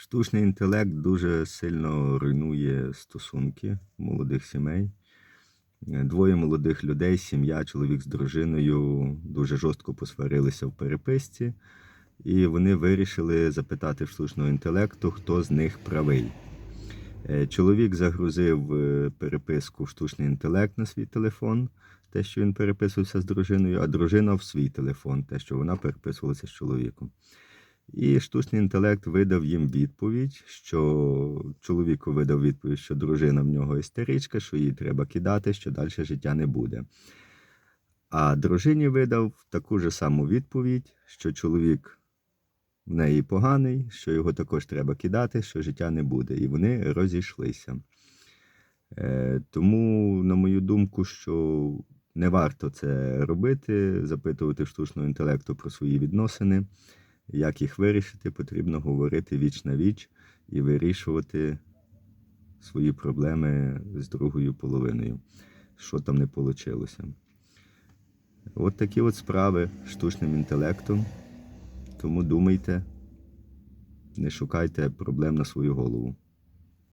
Штучний інтелект дуже сильно руйнує стосунки молодих сімей. Двоє молодих людей, сім'я, чоловік з дружиною дуже жорстко посварилися в переписці, і вони вирішили запитати в штучного інтелекту, хто з них правий. Е, Чоловік загрузив е, переписку в штучний інтелект на свій телефон, те, що він переписувався з дружиною, а дружина в свій телефон, те, що вона переписувалася з чоловіком. І штучний інтелект видав їм відповідь, що чоловіку видав відповідь, що дружина в нього істеричка, що її треба кидати, що далі життя не буде. А дружині видав таку ж саму відповідь, що чоловік в неї поганий, що його також треба кидати, що життя не буде. І вони розійшлися. Е, тому, на мою думку, що не варто це робити, запитувати штучного інтелекту про свої відносини. Як їх вирішити, потрібно говорити віч на віч і вирішувати свої проблеми з другою половиною, що там не вийшло. От такі от справи штучним інтелектом. Тому думайте, не шукайте проблем на свою голову.